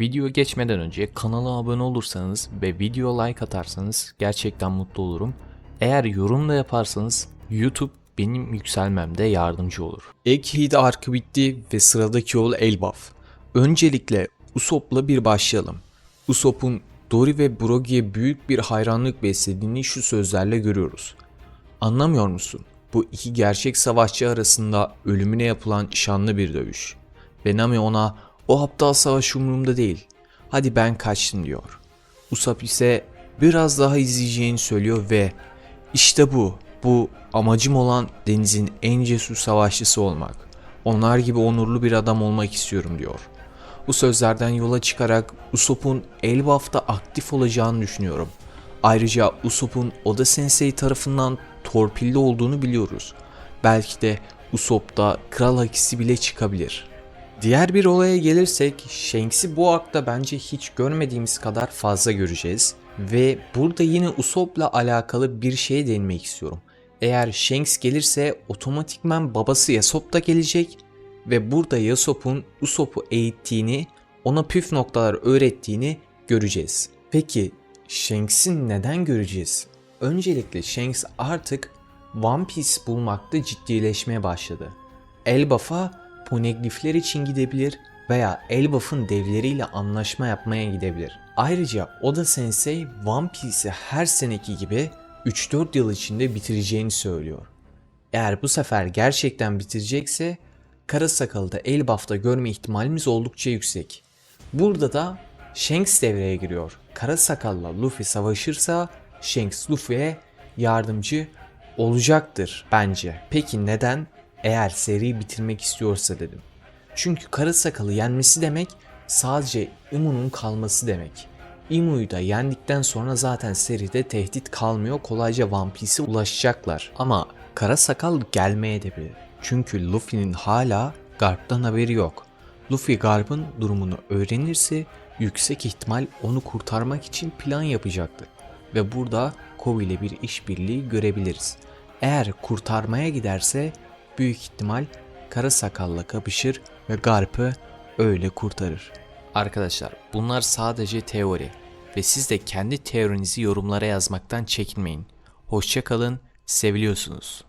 Video geçmeden önce kanala abone olursanız ve video like atarsanız gerçekten mutlu olurum. Eğer yorum da yaparsanız YouTube benim yükselmemde yardımcı olur. Ekhid arkı bitti ve sıradaki yol Elbaf. Öncelikle Usopp'la bir başlayalım. Usopp'un Dory ve Brogy'e büyük bir hayranlık beslediğini şu sözlerle görüyoruz. Anlamıyor musun? Bu iki gerçek savaşçı arasında ölümüne yapılan şanlı bir dövüş. Ve Nami ona o aptal savaş umurumda değil. Hadi ben kaçtım diyor. Usopp ise biraz daha izleyeceğini söylüyor ve işte bu, bu amacım olan denizin en cesur savaşçısı olmak. Onlar gibi onurlu bir adam olmak istiyorum diyor. Bu sözlerden yola çıkarak Usopp'un Elbaf'ta aktif olacağını düşünüyorum. Ayrıca Usopp'un Oda Sensei tarafından torpilli olduğunu biliyoruz. Belki de Usopp'ta kral hakisi bile çıkabilir. Diğer bir olaya gelirsek Shanks'i bu arkta bence hiç görmediğimiz kadar fazla göreceğiz. Ve burada yine Usopp'la alakalı bir şeye değinmek istiyorum. Eğer Shanks gelirse otomatikman babası Yasop da gelecek ve burada Yasop'un Usopp'u eğittiğini, ona püf noktalar öğrettiğini göreceğiz. Peki Shanks'i neden göreceğiz? Öncelikle Shanks artık One Piece bulmakta ciddileşmeye başladı. Elbaf'a poneglyphler için gidebilir veya Elbaf'ın devleriyle anlaşma yapmaya gidebilir. Ayrıca Oda Sensei One Piece'i her seneki gibi 3-4 yıl içinde bitireceğini söylüyor. Eğer bu sefer gerçekten bitirecekse Kara Sakal'ı Elbaf'ta görme ihtimalimiz oldukça yüksek. Burada da Shanks devreye giriyor. Kara Sakal'la Luffy savaşırsa Shanks Luffy'ye yardımcı olacaktır bence. Peki neden? Eğer seriyi bitirmek istiyorsa dedim. Çünkü Kara Sakal'ı yenmesi demek sadece Imu'nun kalması demek. Imu'yu da yendikten sonra zaten seride tehdit kalmıyor kolayca One Piece'e ulaşacaklar. Ama Kara Sakal gelmeye de bilir. Çünkü Luffy'nin hala Garp'tan haberi yok. Luffy Garp'ın durumunu öğrenirse yüksek ihtimal onu kurtarmak için plan yapacaktır. Ve burada Kobe ile bir işbirliği görebiliriz. Eğer kurtarmaya giderse büyük ihtimal Kara Sakal'la kapışır ve Garp'ı öyle kurtarır. Arkadaşlar bunlar sadece teori ve siz de kendi teorinizi yorumlara yazmaktan çekinmeyin. Hoşçakalın, seviliyorsunuz.